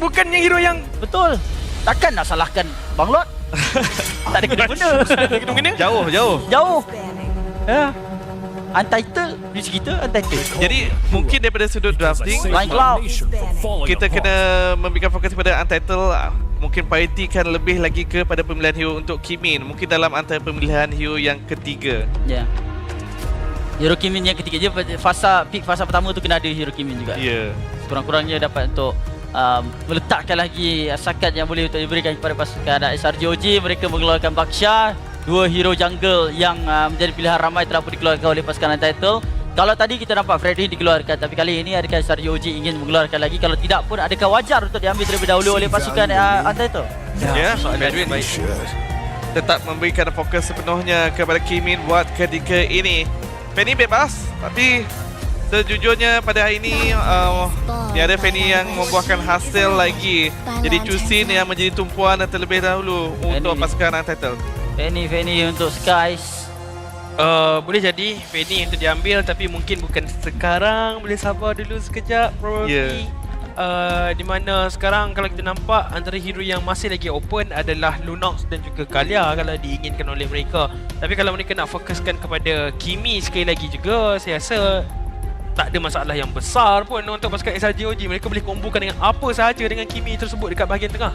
bukannya hero yang Betul. Takkan nak salahkan Bang Lot? tak ada kena-kena. Jauh, jauh. Jauh. Ya. Untitled. Di kita untitled. Jadi mungkin daripada sudut drafting Line Cloud. kita kena memberikan fokus kepada Untitled Mungkin priority kan lebih lagi kepada pemilihan hero untuk Kimin Mungkin dalam antara pemilihan hero yang ketiga Ya. Hero Kimin yang ketiga je fasa pick fasa pertama tu kena ada Hero Kimin juga. Ya Kurang-kurangnya dapat untuk um, meletakkan lagi sakat yang boleh untuk diberikan kepada pasukan SRGOG mereka mengeluarkan Baksha dua hero jungle yang uh, menjadi pilihan ramai telah pun dikeluarkan oleh pasukan Untitled kalau tadi kita nampak Freddy dikeluarkan tapi kali ini adakah SRGOG ingin mengeluarkan lagi? Kalau tidak pun adakah wajar untuk diambil terlebih dahulu oleh pasukan uh, Untitled Ya, soalan Edwin Tetap memberikan fokus sepenuhnya kepada Kimin buat ketika ini. Fanny bebas Tapi Sejujurnya pada hari ini uh, Tiada Fanny yang membuahkan hasil lagi. Jadi Chusin yang menjadi tumpuan terlebih dahulu Untuk pasukan Untitled. Fanny Fanny untuk Skies. Uh, boleh jadi Fanny untuk diambil tapi mungkin bukan sekarang. Boleh sabar dulu sekejap probably. Yeah. uh, di mana sekarang kalau kita nampak antara hero yang masih lagi open adalah Lunox dan juga Kalia kalau diinginkan oleh mereka. Tapi kalau mereka nak fokuskan kepada Kimi sekali lagi juga saya rasa tak ada masalah yang besar pun. Untuk pasukan SRGOG mereka boleh kombokan dengan apa sahaja dengan Kimi tersebut dekat bahagian tengah.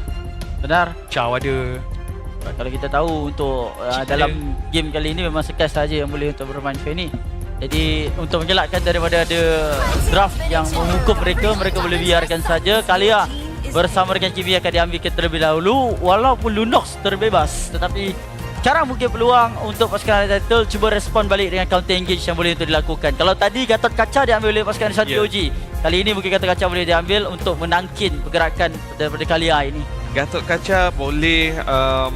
Benar. Chow ada. Kalau kita tahu untuk uh, dalam game kali ini memang Sekas saja yang boleh untuk bermain Fanny. Jadi untuk mengelakkan daripada ada draft yang menghukum mereka, mereka boleh biarkan saja. Kalia bersama dengan Kiwi akan diambil terlebih dahulu. Walaupun Lunox terbebas tetapi sekarang mungkin peluang untuk pasukan Title cuba respon balik dengan counter engage yang boleh untuk dilakukan. Kalau tadi Gatot Kaca diambil oleh pasukan Satu Yeah. OG, kali ini mungkin Gatot Kaca boleh diambil untuk menangkin pergerakan daripada Kalia ini. Gatot Kaca boleh um,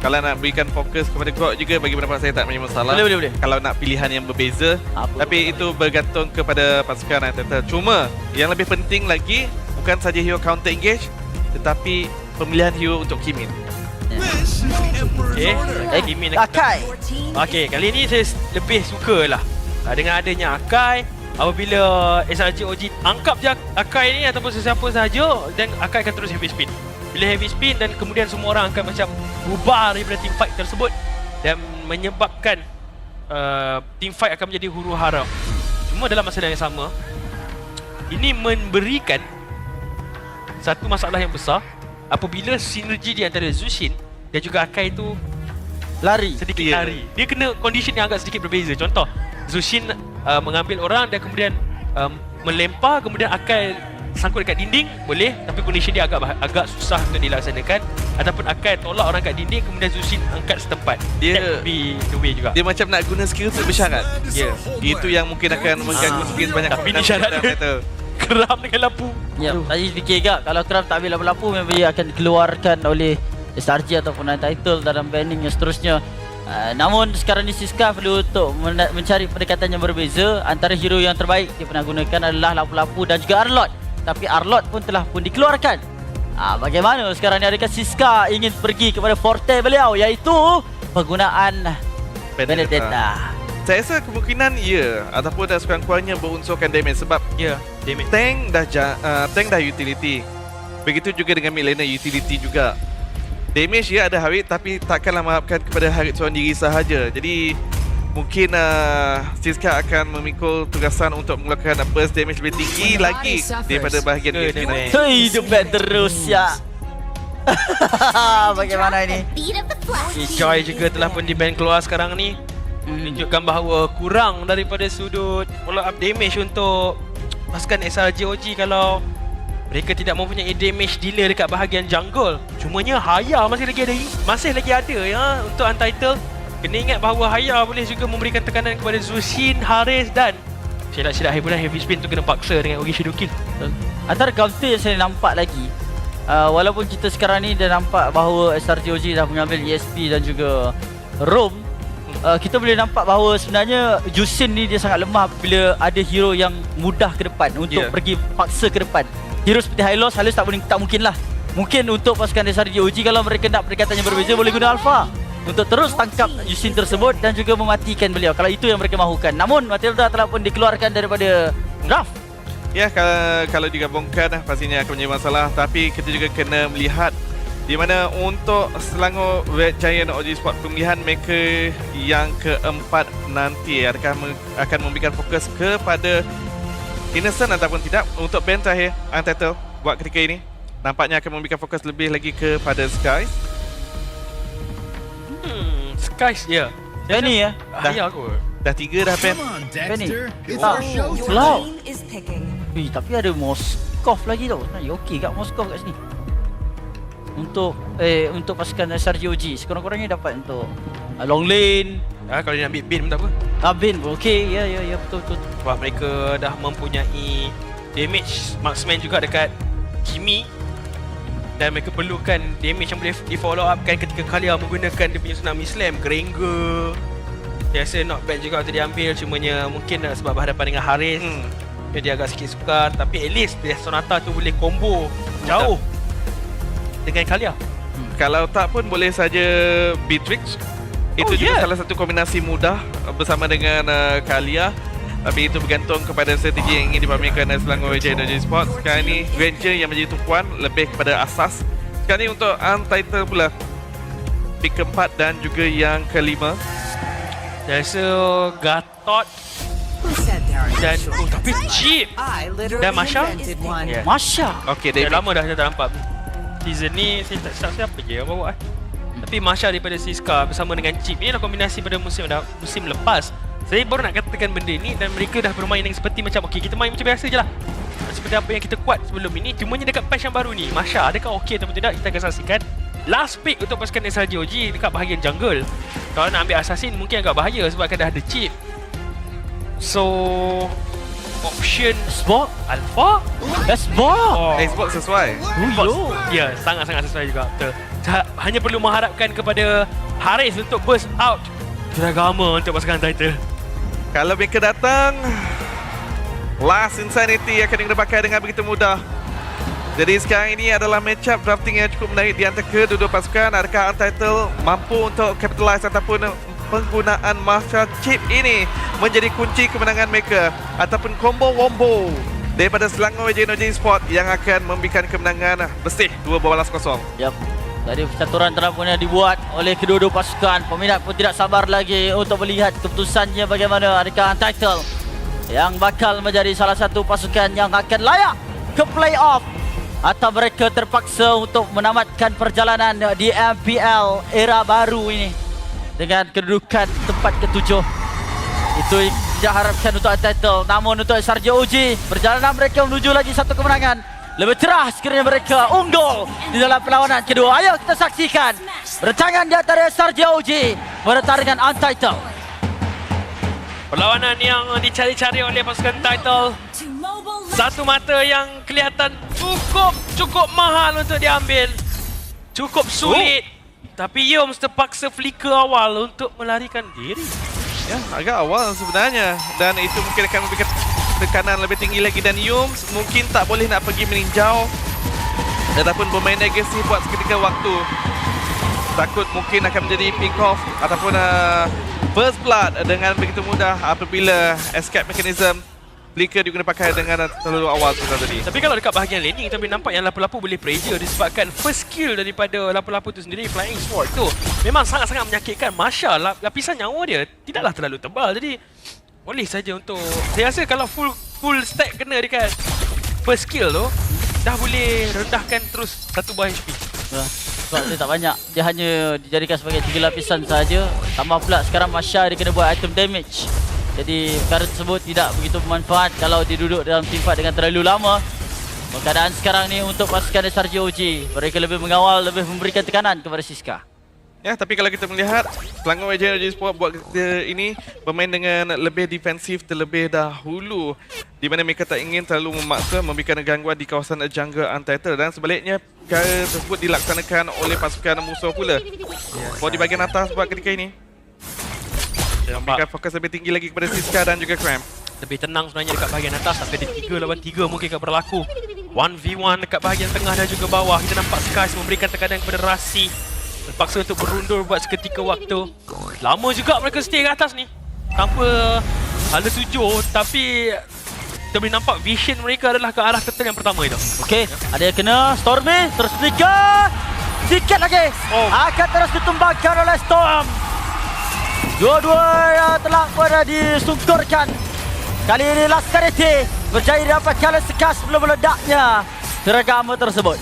Kalau nak berikan fokus kepada Grok juga Bagi pendapat saya tak punya masalah Boleh boleh boleh. Kalau nak pilihan yang berbeza Apa Tapi itu bergantung kepada pasukan Untitled Cuma yang lebih penting lagi Bukan saja hero counter engage Tetapi pemilihan hero untuk Kimin Okay, Eh, Kimi nak Akai. Okey, kali ni saya lebih suka lah uh, dengan adanya Akai apabila SRG OG angkap je Akai ni ataupun sesiapa sahaja dan Akai akan terus heavy spin. Bila heavy spin dan kemudian semua orang akan macam bubar daripada team fight tersebut dan menyebabkan uh, team fight akan menjadi huru hara. Cuma dalam masa yang sama ini memberikan satu masalah yang besar apabila sinergi di antara Zushin dan juga Akai tu Lari. sedikit Ya. lari. Dia kena condition yang agak sedikit berbeza. Contoh, Zushin uh, mengambil orang dan kemudian um, melempar kemudian Akai sangkut dekat dinding boleh tapi condition dia agak agak susah untuk dilaksanakan ataupun Akai tolak orang kat dinding kemudian Zushin angkat setempat. Dia- That be the way juga. Dia macam nak guna skill tu bersyarat Ya. Itu yang mungkin akan mengganggu Ah. skill sebanyak Tapi ni syarat dia. Untitled. Keram dengan lampu. Ya, tadi fikir gak kalau Kram tak ambil lampu-lampu memang dia akan dikeluarkan oleh SRG ataupun Untitled dalam banning yang seterusnya. Uh, namun sekarang ni Siska perlu untuk men- mencari pendekatan yang berbeza antara hero yang terbaik dia pernah gunakan adalah lampu-lampu dan juga Arlot. Tapi Arlot pun telah pun dikeluarkan. Ah, bagaimana sekarang ni adakah Siska ingin pergi kepada forte beliau iaitu penggunaan Benedetta. Saya rasa kemungkinan ya Ataupun dah sekurang-kurangnya berunsurkan damage Sebab Ya, yeah, damage. tank dah ja, uh, tank dah utility. Begitu juga dengan mid laner utility juga. Damage ya ada Harit tapi takkanlah mengharapkan kepada Harit seorang diri sahaja. Jadi mungkin uh, Siska akan memikul tugasan untuk mengeluarkan burst damage lebih tinggi lagi daripada bahagian game damage. Hei, bad terus ya. bagaimana ini? Joy juga telah pun di ban keluar sekarang ni. menunjukkan bahawa kurang daripada sudut follow up damage untuk pasukan SRGOG kalau mereka tidak mempunyai damage dealer dekat bahagian jungle. Cumanya Haya masih lagi ada masih lagi ada ya untuk Untitled. Kena ingat bahawa Haya boleh juga memberikan tekanan kepada Zushin, Haris dan Syarat-syarat hiburan heavy spin tu kena paksa dengan Ogi Shadowkill. Antara counter yang saya nampak lagi uh, Walaupun kita sekarang ni dah nampak bahawa SRGOG dah mengambil ESP dan juga Rom uh, Kita boleh nampak bahawa sebenarnya Jusin ni dia sangat lemah bila ada hero yang mudah ke depan Untuk Yeah. pergi paksa ke depan Hero seperti Hylos, Hylos tak, tak mungkin lah Mungkin untuk pasukan SRGOG kalau mereka nak pendekatan yang berbeza boleh guna Alpha. Untuk terus tangkap Yusin tersebut dan juga mematikan beliau. Kalau itu yang mereka mahukan. Namun Matilda telah pun dikeluarkan daripada draft. Ya, kalau, kalau digabungkan pastinya akan menjadi masalah. Tapi kita juga kena melihat di mana untuk Selangor Red Giant OG Sport pemilihan mereka yang keempat nanti adakah akan memberikan fokus kepada Innocent ataupun tidak untuk band terakhir Untitled buat ketika ini nampaknya akan memberikan fokus lebih lagi kepada Sky Hmm, Skies ya. Benny ya. Dah. Aku. dah tiga dah on, Benny. Oh, Slow. Wih, tapi ada Moskov lagi tau. Nah, okey kat Moskov kat sini. Untuk eh untuk pasukan SRGOG sekurang-kurangnya dapat untuk uh, long lane, Ah, kalau dia ambil bin pun tak apa. Abin pun okey. Ya ya ya betul betul. Sebab mereka dah mempunyai damage marksman juga dekat Kimi dan mereka perlukan damage yang boleh di follow up kan ketika Kalia menggunakan dia punya tsunami slam Granger saya rasa not bad juga untuk diambil cumanya mungkin sebab berhadapan dengan Haris hmm. hmm. dia agak sikit sukar tapi at least dia Sonata tu boleh combo jauh dengan Kalia Kalau tak pun boleh saja Beatrix Itu Oh, juga yeah. salah satu kombinasi mudah uh, Bersama dengan uh, Kalia. Tapi itu bergantung kepada strategi yang ingin dipamerkan oleh Selangor Raja Energy Sports Sekarang ini Ranger yang menjadi tumpuan Lebih kepada asas. Sekarang ini untuk Untitled pula. Pick keempat dan juga yang kelima. Saya rasa Gatot. Dan oh tapi literally Dan Masha? Masya. Okay Dah lama dah saya tak nampak. Season ni saya tak tak siapa je yang bawa eh. Tapi Masha daripada Siska bersama dengan Chip Ini adalah kombinasi pada musim dah, musim lepas Saya baru nak katakan benda ni dan mereka dah bermain dengan seperti macam Okay kita main macam biasa je lah Seperti apa yang kita kuat sebelum ini Cumanya dekat patch yang baru ni Masha adakah okey ataupun tidak kita akan saksikan Last pick untuk pasukan SRGOG dekat bahagian jungle Kalau nak ambil assassin mungkin agak bahaya sebab kan dah ada chip So Option Spot. Alpha Best ball. Oh. Xbox sesuai Oh, Ya, sangat-sangat sesuai juga betul. Ha- Hanya perlu mengharapkan kepada Haris untuk burst out Dragama untuk pasukan title. Kalau mereka datang Last Insanity akan digunakan dengan begitu mudah Jadi sekarang ini adalah match up drafting yang cukup menarik di antara kedua-dua pasukan Adakah Untitled mampu untuk capitalize ataupun penggunaan Marsha Chip ini Menjadi kunci kemenangan mereka Ataupun combo wombo Daripada Selangor Energy Sport yang akan memberikan kemenangan bersih 2 balas kosong Yap. Dari percaturan terapun yang dibuat oleh kedua-dua pasukan, peminat pun tidak sabar lagi untuk melihat keputusannya bagaimana adakah Untitled yang bakal menjadi salah satu pasukan yang akan layak ke playoff atau mereka terpaksa untuk menamatkan perjalanan di MPL era baru ini dengan kedudukan tempat ketujuh. Itu yang diharapkan untuk Untitled. Namun untuk SRJ OG, perjalanan mereka menuju lagi satu kemenangan. Lebih cerah sekiranya mereka unggul di dalam perlawanan kedua. Ayo kita saksikan bertangan di antara SRJ OG bertarung dengan Untitled. Perlawanan yang dicari-cari oleh pasukan title. Satu mata yang kelihatan cukup cukup mahal untuk diambil. Cukup sulit. Tapi Yoms terpaksa flicker awal untuk melarikan diri. Ya, agak awal sebenarnya dan itu mungkin akan memberikan tekanan lebih tinggi lagi dan Yums mungkin tak boleh nak pergi meninjau ataupun bermain agresif buat seketika waktu. Takut mungkin akan menjadi pick off ataupun uh, first blood dengan begitu mudah apabila escape mechanism Flicker diguna pakai dengan terlalu awal sudah tadi. Tapi kalau dekat bahagian laning tapi nampak yang lapu-lapu boleh pressure disebabkan first skill daripada lapu-lapu tu sendiri flying sword tu memang sangat-sangat menyakitkan Masha lap- lapisan nyawa dia tidaklah terlalu tebal jadi boleh saja untuk saya rasa kalau full full stack kena dekat first skill tu dah boleh rendahkan terus satu buah HP. Ya, Sebab dia tak banyak. Dia hanya dijadikan sebagai tiga lapisan saja. Tambah pula sekarang Masha dia kena buat item damage. Jadi perkara tersebut tidak begitu bermanfaat kalau dia duduk dalam team fight dengan terlalu lama. Keadaan sekarang ni untuk pasukan SRJ OG. Mereka lebih mengawal, lebih memberikan tekanan kepada Siska. Ya, tapi kalau kita melihat Selangor Raja Energy Sport buat kita ini bermain dengan lebih defensif terlebih dahulu di mana mereka tak ingin terlalu memaksa memberikan gangguan di kawasan jungle Untitled dan sebaliknya perkara tersebut dilaksanakan oleh pasukan musuh pula. Buat di bahagian atas buat ketika ini memberikan fokus lebih tinggi lagi kepada Siska dan juga Cramp. Lebih tenang sebenarnya dekat bahagian atas tapi ada 3 lawan 3 mungkin akan berlaku. 1v1 dekat bahagian tengah dan juga bawah. Kita nampak Skies memberikan tekanan kepada Rasi. Terpaksa untuk berundur buat seketika waktu. Lama juga mereka stay kat atas ni. Tanpa ada tujuh tapi kita boleh nampak vision mereka adalah ke arah turtle yang pertama itu. Okey, ada yang kena Stormy terus flicker. Sikit lagi. Oh. Akan terus ditumbangkan oleh Storm. Dua-dua yang telah pun disungkurkan. Kali ini Lascarity berjaya dapatkan oleh sekas sebelum meledaknya seragam tersebut.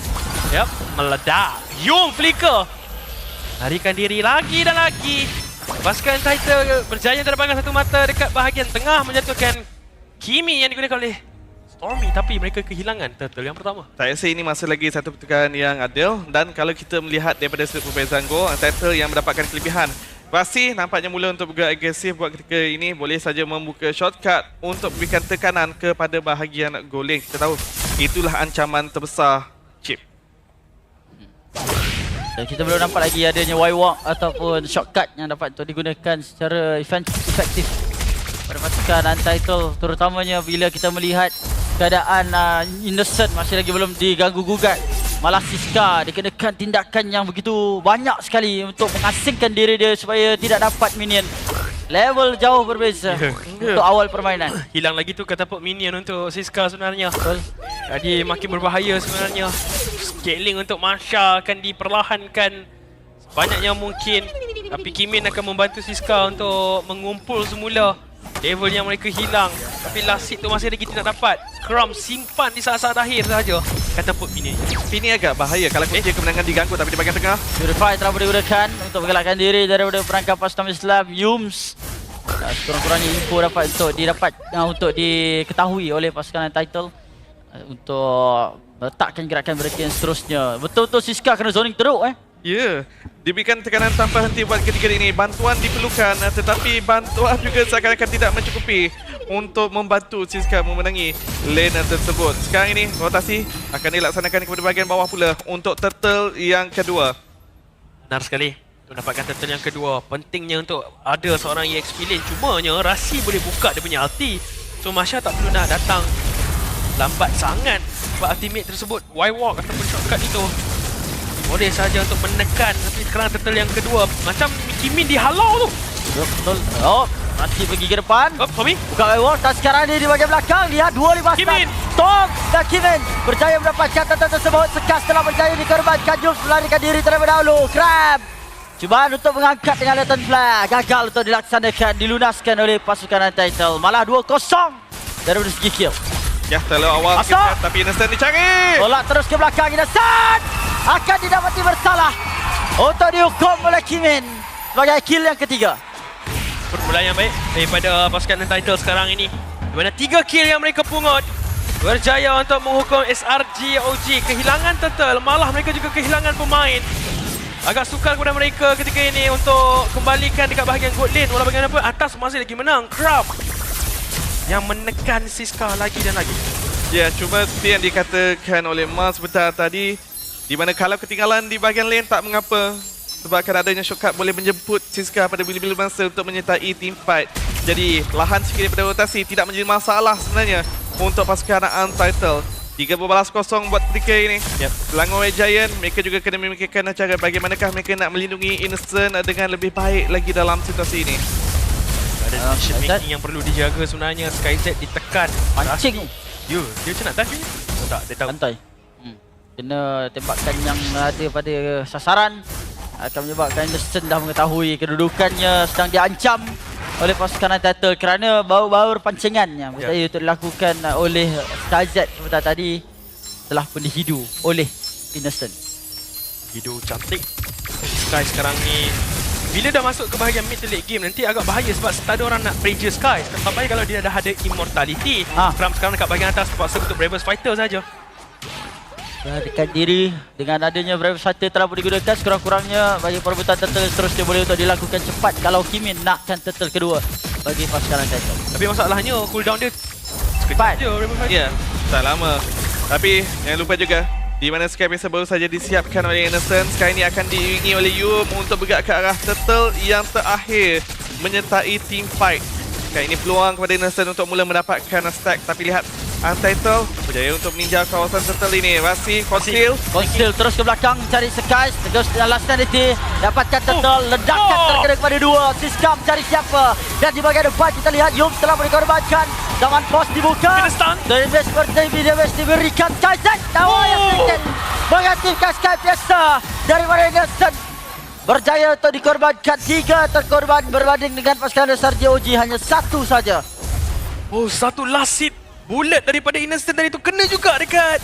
Yap, meledak. Yung flicker. Larikan diri lagi dan lagi. Pasukan title berjaya terbangkan satu mata dekat bahagian tengah menjatuhkan Kimi yang digunakan oleh Stormy tapi mereka kehilangan turtle yang pertama. Saya rasa ini masih lagi satu pertukaran yang adil dan kalau kita melihat daripada sudut perbezaan gol, Title yang mendapatkan kelebihan. Rasi nampaknya mula untuk bergerak agresif buat ketika ini boleh saja membuka shortcut untuk memberikan tekanan kepada bahagian goaling. Kita tahu itulah ancaman terbesar Chip. Dan kita belum nampak lagi adanya Y-Walk ataupun shortcut yang dapat untuk digunakan secara efektif pada pasukan Untitled terutamanya bila kita melihat keadaan uh, Innocent masih lagi belum diganggu gugat malah Siska dikenakan tindakan yang begitu banyak sekali untuk mengasingkan diri dia supaya tidak dapat minion level jauh berbeza Ya. untuk awal permainan Hilang lagi tu katapult minion untuk Siska sebenarnya. Betul. Jadi makin berbahaya sebenarnya. Scaling untuk Masha akan diperlahankan banyak yang mungkin. Tapi Kimin akan membantu Siska untuk mengumpul semula level yang mereka hilang. Tapi last hit tu masih lagi tidak dapat. Crumb simpan di saat-saat akhir sahaja. Katapult minion. Tapi ini agak bahaya kalau kunci kemenangan diganggu tapi di bahagian tengah. Purify telah digunakan untuk menggelakkan diri daripada perangkap pasukan Islam Yums. Uh, Sekurang-kurangnya info dapat untuk didapat uh, untuk diketahui oleh pasukan title uh, untuk letakkan gerakan mereka yang seterusnya. Betul-betul Siska kena zoning teruk eh. Ya, diberikan tekanan tanpa henti buat ketiga ini. Bantuan diperlukan tetapi bantuan juga seakan-akan tidak mencukupi untuk membantu Siska memenangi lane tersebut. Sekarang ini rotasi akan dilaksanakan kepada bahagian bawah pula untuk turtle yang kedua. Benar sekali. Untuk dapatkan turtle yang kedua, pentingnya untuk ada seorang EXP lane. Cumanya Rasi boleh buka dia punya ulti. So Masha tak perlu nak datang lambat sangat sebab ultimate tersebut. Y-Walk ataupun shortcut itu? Boleh saja untuk menekan tapi sekarang turtle yang kedua. Macam Kimin dihalau tu. Betul. Oh, Rati pergi ke depan. Oh, Tommy. Buka Skyward dan sekarang ni di bahagian belakang. Lihat dua lima Kimin. Tom dan Kimin Berjaya mendapatkan tata tersebut. Sekas telah berjaya dikorbankan Jums melarikan diri terlebih dahulu. Crab Cubaan untuk mengangkat dengan Lethal Flag Gagal untuk dilaksanakan Dilunaskan oleh pasukan Untitled Malah 2-0 Daripada segi kill Ya, terlalu awal Masuk. kita, tapi Innocent dicari. Tolak terus ke belakang Innocent Akan didapati bersalah Untuk dihukum oleh Kimin Sebagai kill yang ketiga Permulaan yang baik daripada pasukan Untitled sekarang ini. Di mana tiga kill yang mereka pungut berjaya untuk menghukum SRG OG. Kehilangan turtle, malah mereka juga kehilangan pemain. Agak sukar kepada mereka ketika ini untuk kembalikan dekat bahagian gold lane. Walau bagaimanapun atas masih lagi menang. Crab yang menekan Siska lagi dan lagi. Ya, cuma seperti yang dikatakan oleh Mas sebentar tadi di mana kalau ketinggalan di bahagian lane tak mengapa sebab akan adanya shortcut boleh menjemput Siska pada bila-bila masa untuk menyertai team fight. Jadi, lahan sikit daripada rotasi tidak menjadi masalah sebenarnya untuk pasukan Untitled. 3 berbalas kosong buat ketika ini. Yep. Selangor Red Giant, mereka juga kena memikirkan cara bagaimanakah mereka nak melindungi Innocent dengan lebih baik lagi dalam situasi ini. Ada Ah, decision making yang perlu dijaga sebenarnya. Skyzet ditekan. Pancing Ya, dia macam nak dive ni? Oh, tak, dia tahu. Santai. Hmm. Kena tembakan yang ada pada sasaran akan menyebabkan Anderson dah mengetahui kedudukannya sedang diancam oleh pasukan Untitled kerana bau-bau pancingannya berjaya untuk dilakukan oleh Skazet sebentar tadi telah pun dihidu oleh Innocent. Hidup cantik Sky sekarang ni Bila dah masuk ke bahagian mid to late game Nanti agak bahaya sebab tak ada orang nak pressure Sky Sampai kalau dia dah ada immortality Ha. Kram sekarang dekat bahagian atas Terpaksa untuk Bravest Fighter saja. Melarikan diri dengan adanya Brave Fighter telah pun digunakan sekurang-kurangnya bagi perebutan turtle seterusnya boleh untuk dilakukan cepat kalau Kimin nakkan turtle kedua bagi pasukan Untitled. Tapi masalahnya cooldown dia Cepat. Sekejap je Bravest Fighter Ya, tak lama. Tapi jangan lupa juga di mana Sky Mesa baru saja disiapkan oleh Innocent. Sky ini akan diiringi oleh Yum untuk bergerak ke arah Turtle yang terakhir menyertai team fight. Kali ini peluang kepada Innocent untuk mula mendapatkan stack. Tapi lihat Untitled berjaya untuk meninjau kawasan Turtle ini. Rasi, Conceal. Conceal terus ke belakang cari Sekais terus dalam sanity dapatkan turtle ledakan Oh. terkena kepada dua Siska mencari siapa dan di bahagian depan kita lihat Yum telah boleh korbankan Zaman pos dibuka. Dari base seperti video base diberikan Skyzen. Nyawa yang Oh. sedikit. Mengaktifkan Sky biasa daripada Anderson. Berjaya untuk dikorbankan tiga terkorban berbanding dengan pasukan SRJ OG hanya satu saja. Oh, satu last hit bullet daripada Innocent tadi tu kena juga dekat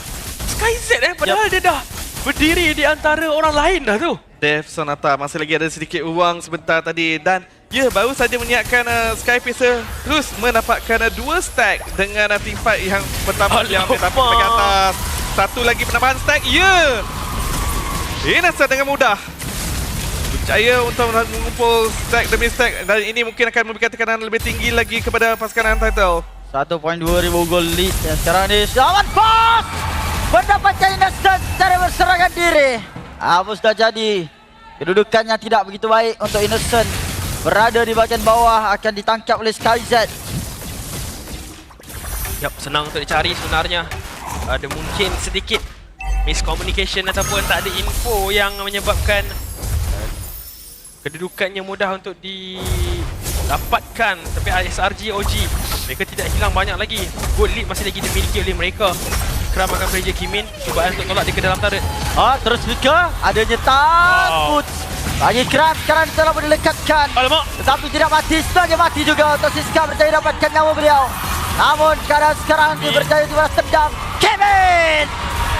Skyz eh. Padahal dia dah berdiri di antara orang lain dah tu. Dev Sonata masih lagi ada sedikit uang sebentar tadi. Dan ya baru saja menyiapkan uh, Sky Pacer terus mendapatkan uh, dua stack dengan uh, team fight yang pertama yang Alamak. dapat bagi atas. Satu lagi penambahan stack ya. Innocent dengan mudah. Berjaya untuk mengumpul stack demi stack. Dan ini mungkin akan memberikan tekanan lebih tinggi lagi kepada pasukan Untitled 1.2 ribu gol lead yang sekarang ni. Selamat Bos Mendapatkan Innocent secara berserangan diri. Apa sudah jadi. Kedudukannya tidak begitu baik untuk Innocent Berada di bahagian bawah akan ditangkap oleh SkyZ Yap, senang untuk dicari sebenarnya. Ada mungkin sedikit miscommunication ataupun tak ada info yang menyebabkan uh, kedudukannya mudah untuk didapatkan. Tapi SRG OG mereka tidak hilang banyak lagi. Gold lead masih lagi dimiliki oleh mereka. Kram akan pressure Kimin. Cubaan untuk tolak dia ke dalam turret. Ah, terus Vika adanya takut. Bagi Kram sekarang telah boleh lekatkan alamak. Tetapi tidak mati, sebenarnya mati juga. Untuk Siska berjaya dapatkan nyawa beliau. Namun keadaan sekarang dia berjaya dibalas tendang Kevin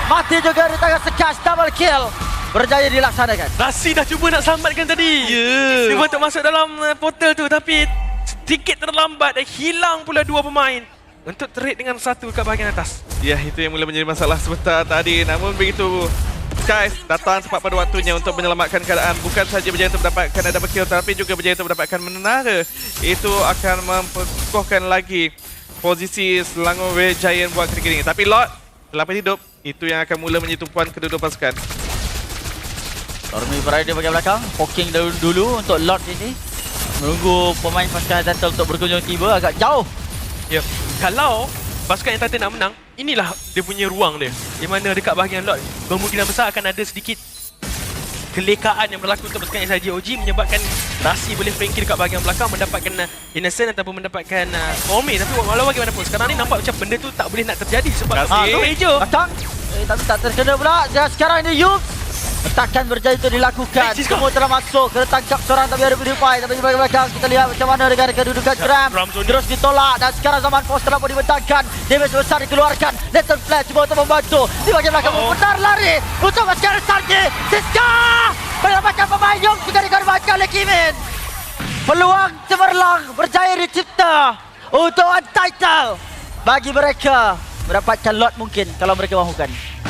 Mati juga di tangan Sekas, double kill. Berjaya dilaksanakan. Rasi dah cuba nak selamatkan tadi. Ya. Cuba untuk masuk dalam uh, portal tu. Tapi sedikit terlambat dan hilang pula dua pemain untuk trade dengan satu kat bahagian atas. Ya, itu yang mula menjadi masalah sebentar tadi. Namun begitu, Skies datang tepat pada waktunya untuk menyelamatkan keadaan. Bukan saja berjaya untuk mendapatkan double kill, tapi juga berjaya untuk mendapatkan menara. Itu akan memperkokohkan lagi posisi Selangor Red Giant buat ketika ini. Tapi Lord, selamat hidup. Itu yang akan mula menjadi tumpuan kedua-dua pasukan. Stormy berada di bahagian belakang Poking dulu, dulu untuk Lord ini Menunggu pemain pasukan Title untuk berkunjung tiba agak jauh Ya. Kalau pasukan yang Titan nak menang, inilah dia punya ruang dia. Di mana dekat bahagian lot kemungkinan besar akan ada sedikit kelekaan yang berlaku untuk pasukan SIG OG menyebabkan Rasi boleh flanking dekat bahagian belakang mendapatkan uh, Innocent ataupun mendapatkan uh, Stormy tapi walau bagaimanapun sekarang ni nampak macam benda tu tak boleh nak terjadi sebab Rasi. ah, tu Datang eh, Tapi tak terkena pula Dan sekarang ini Yup Takkan berjaya itu dilakukan. Semua telah masuk. Kena tangkap seorang Tapi ada berlipai Tapi di bahagian belakang Kita lihat macam mana Dengan kedudukan Ya, Kram Ram Zoni. Terus ditolak. Dan sekarang zaman pos telah pun dibentangkan. Damage besar dikeluarkan. Nathan Flash cuba untuk membantu. Di bahagian belakang Oh. Benar lari. Untuk masyarakat Sarki Siska Mendapatkan pemain Yung Juga dikorbankan oleh Kimin Peluang cemerlang Berjaya dicipta Untuk Untitled Bagi mereka Mendapatkan lot mungkin Kalau mereka mahukan.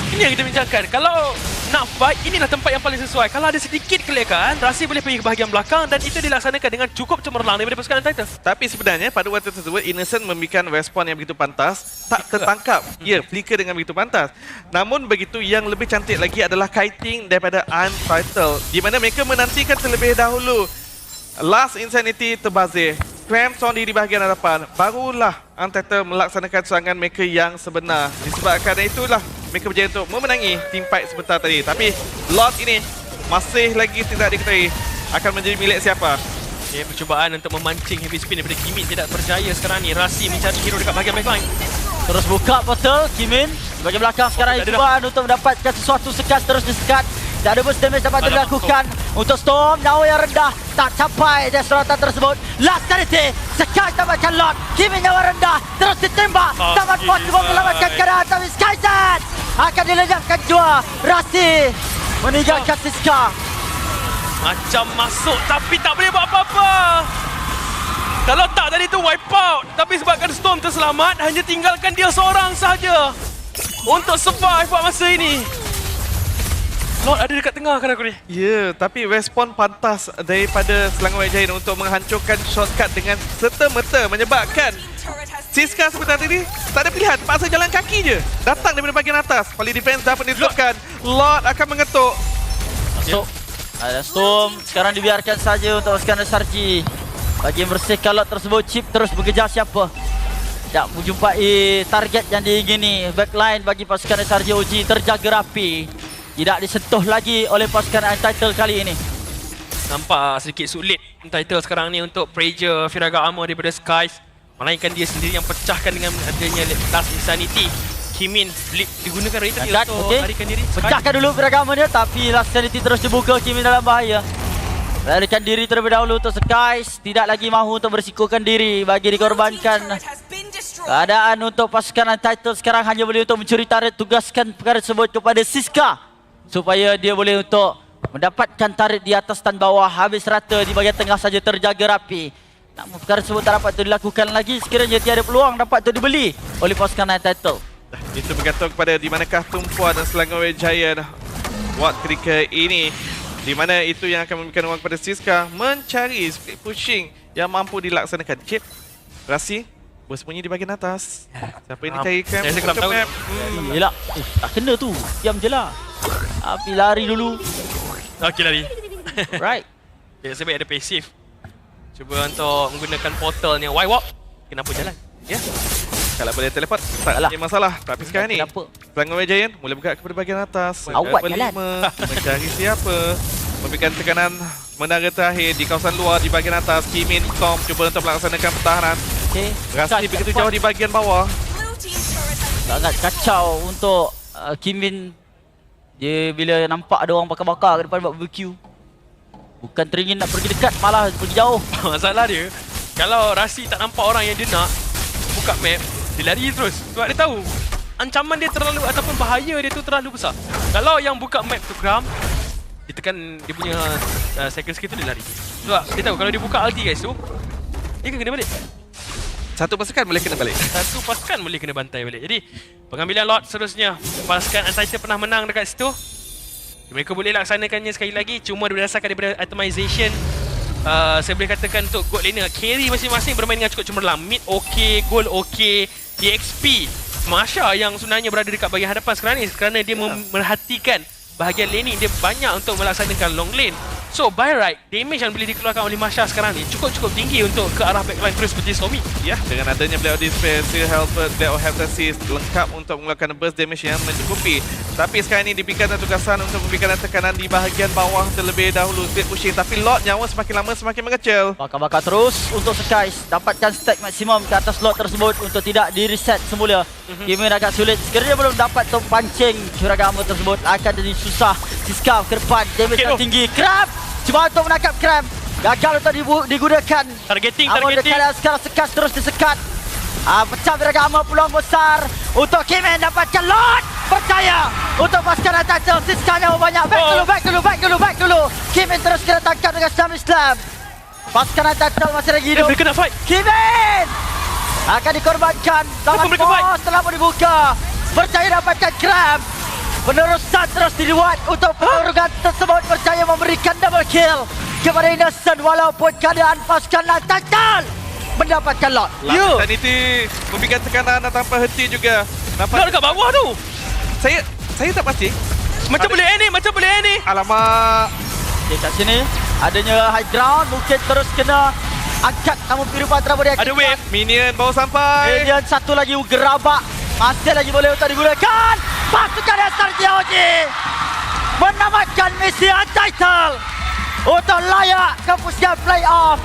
Ini yang kita bincangkan. Kalau nak fight, inilah tempat yang paling sesuai. Kalau ada sedikit kelekaan, Rasi boleh pergi ke bahagian belakang dan itu dilaksanakan dengan cukup cemerlang daripada pasukan Titan. Tapi sebenarnya pada waktu tersebut Innocent memberikan respon yang begitu pantas Tak tertangkap. Ya, flicker dengan begitu pantas. Namun begitu yang lebih cantik lagi adalah kiting daripada Untitled Di mana mereka menantikan terlebih dahulu. Last Insanity terbazir. Clamp Sondi di bahagian hadapan. Barulah Untitled melaksanakan serangan mereka yang sebenar. Disebabkan itulah mereka berjaya untuk memenangi team fight sebentar tadi. Tapi Lord ini masih lagi tidak diketahui akan menjadi milik siapa. Ya, percubaan untuk memancing heavy spin daripada Kimit tidak berjaya sekarang ni. Rasi mencari hero dekat bahagian backline. Terus buka portal Kimin. Bahagian belakang sekarang Tak ada cubaan untuk mendapatkan sesuatu sekat. Terus disekat tak ada burst damage dapat dilakukan untuk Storm nyawa yang rendah. Tak capai dia serangan tersebut. Last sanity. Sekat dapatkan lot Kimin nyawa rendah. Terus ditembak. Taman Pos cuba gila. menyelamatkan keadaan tapi Skyzan akan dilenyapkan jua. Rasi meninggalkan Siska. Macam masuk tapi tak boleh buat apa-apa. Kalau tak tadi tu wipe out. Tapi sebabkan Storm terselamat, hanya tinggalkan dia seorang saja Untuk survive buat masa ini. Lord ada dekat tengah kan aku ni. Ya, tapi respon pantas daripada Selangor Giant untuk menghancurkan shortcut dengan serta-merta menyebabkan Siska sebentar tadi tak ada pilihan, paksa jalan kaki je. Datang daripada bahagian atas. Volley defense dapat diteruskan. Lord akan mengetuk. masuk ada Storm sekarang dibiarkan saja untuk pasukan SRG bagi membersihkan lot tersebut chip terus mengejar siapa tak menjumpai target yang diingini backline bagi pasukan SRG OG terjaga rapi tidak disentuh lagi oleh pasukan Untitled kali ini Nampak sedikit sulit title sekarang ni untuk pressure Firaga Armor daripada Skies. Melainkan dia sendiri yang pecahkan dengan adanya Last Insanity Kimin flip digunakan Raiden Angkat, untuk okey. larikan diri Pecahkan dulu peragaman dia tapi last sanity terus dibuka Kimi dalam bahaya. Larikan diri terlebih dahulu untuk Skies. Tidak lagi mahu untuk bersikukan diri bagi dikorbankan. Keadaan untuk pasukan Untitled sekarang hanya boleh untuk mencuri taret tugaskan perkara tersebut kepada Siska supaya dia boleh untuk mendapatkan taret di atas dan bawah habis rata di bahagian tengah saja terjaga rapi. Namun perkara tersebut tak dapat dilakukan lagi sekiranya tiada peluang dapat tu dibeli oleh pasukan Untitled. Itu bergantung kepada di manakah tumpuan dan Selangor Giant buat ketika ini. Di mana itu yang akan memberikan ruang kepada Siska mencari split pushing yang mampu dilaksanakan. Chip, Rasi, bersembunyi di bahagian atas. Siapa ini? Saya kelab Buka tahu. map. Hmm. Yelah, eh, tak kena tu. Diam je lah. Api lari dulu. Okey lari Right. okay, baik ada passive Cuba untuk menggunakan portal ni Why walk Kenapa jalan Ya. Kalau boleh teleport, tak Alah. ada masalah. Tapi sekarang ni, Kenapa? Selangor Red Giant mula bergerak kepada bahagian atas. Awak jalan. mencari siapa. Memberikan tekanan menara terakhir di kawasan luar di bahagian atas. Kimin, Tom cuba untuk melaksanakan pertahanan. Okay. Rasti begitu jauh di bahagian bawah. Sangat kacau untuk uh, Kim Min. Dia bila nampak ada orang bakar-bakar ke depan buat BBQ. Bukan teringin nak pergi dekat, malah pergi jauh. Masalah dia Kalau Rasi tak nampak orang yang dia nak Buka map Dia lari terus Sebab dia tahu Ancaman dia terlalu Ataupun bahaya dia tu terlalu besar Kalau yang buka map tu Kram Dia tekan Dia punya uh, Second skill tu dia lari Sebab dia tahu Kalau dia buka ulti guys tu Dia kena balik Satu pasukan boleh kena balik. Satu pasukan boleh kena bantai balik. Jadi Pengambilan lot seterusnya. Pasukan Untitled pernah menang dekat situ. Mereka boleh laksanakannya sekali lagi. Cuma berdasarkan daripada itemization uh, Saya boleh katakan untuk gold laner Carry masing-masing bermain dengan cukup cemerlang. Mid ok, gold ok, EXP Masha yang sebenarnya berada dekat bahagian hadapan sekarang ni Kerana dia memerhatikan bahagian laning Dia banyak untuk melaksanakan long lane So by right, damage yang boleh dikeluarkan oleh Masha sekarang ni Cukup-cukup tinggi untuk ke arah backline terus seperti Somi Ya, dengan adanya Spare, Seal Helper, Black Health Assist lengkap untuk mengeluarkan burst damage yang mencukupi. Tapi sekarang ini diberikan tugasan untuk memberikan tekanan di bahagian bawah terlebih dahulu. Split pushing tapi lot nyawa semakin lama semakin mengecil. Bakar-bakar terus untuk Skies. Dapatkan stack maksimum ke atas slot tersebut untuk tidak di reset semula. Kim Min agak sulit. Sekiranya belum dapat tu pancing tersebut akan jadi susah. Siska ke depan. Damage Okey, yang oh. tinggi. Crab! Cuba untuk menangkap Crab. Gagal untuk digunakan. Targeting, Namun targeting dekat sekarang sekas terus disekat. Ah, pecah beragama peluang besar untuk Kimen dapatkan lot. Percaya untuk pasukan Attacker. Siska nyawa banyak. Back dulu, back dulu, back dulu, back dulu. Kimen terus kena tangkap dengan Slam Islam. Pasukan Attacker masih lagi Eh, hidup. mereka nak fight Kimin akan dikorbankan. Tangan fight? bos telah pun dibuka. Percaya dapatkan Crab. Penerusan terus dibuat untuk pertarungan tersebut. Percaya memberikan double kill kepada Innocent walaupun keadaan pasukan Lantakan mendapatkan lot. Ya. Dan itu memberikan tekanan dan tanpa henti juga. Nampak dekat bawah tu saya saya tak pasti. Macam Ada- boleh ini Macam boleh ini Alamak. Okay, kat sini adanya high ground mungkin terus kena angkat namun Pirupa telah boleh Ada wave Minion baru sampai. Alien satu lagi gerabak masih lagi boleh untuk digunakan. Pasukan SRGOG menamatkan misi Untitled untuk layak ke pusingan playoff.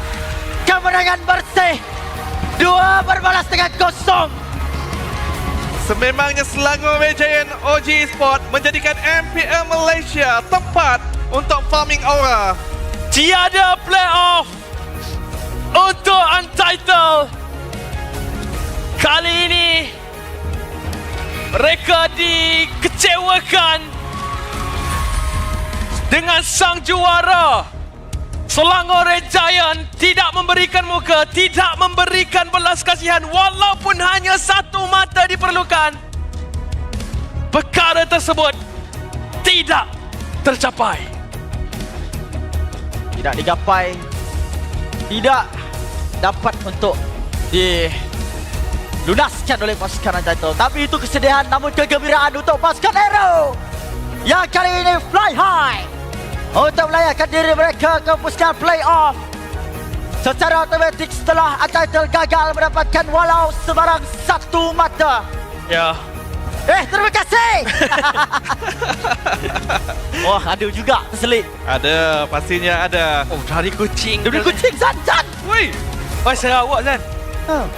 Kemenangan bersih. Dua berbalas dengan kosong. Sememangnya Selangor Giant OG Sport menjadikan MPL Malaysia tempat untuk farming aura. Tiada playoff Untuk Untitled Kali ini Mereka dikecewakan Dengan sang juara Selangor Red Giant tidak memberikan muka, tidak memberikan belas kasihan walaupun hanya satu mata diperlukan. Perkara tersebut tidak tercapai. Tidak digapai. Tidak dapat untuk dilunaskan oleh pasukan Untitled. Tapi itu kesedihan namun kegembiraan untuk pasukan Arrow. Yang kali ini fly high. Untuk melayakkan diri mereka ke pusingan playoff. Secara automatik setelah Untitled gagal mendapatkan walau sebarang satu mata. Ya, Eh, terima kasih. Wah, ada juga terselit. Ada, pastinya ada. Oh, dari kucing. Beli kucing Zan Zan. Woi, Oh, saya awak Zan. Huh.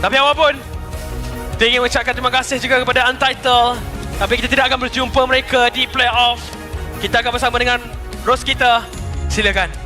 Tapi apapun, kita ingin mengucapkan terima kasih juga kepada Untitled. Tapi kita tidak akan berjumpa mereka di playoff. Kita akan bersama dengan Rose kita. Silakan.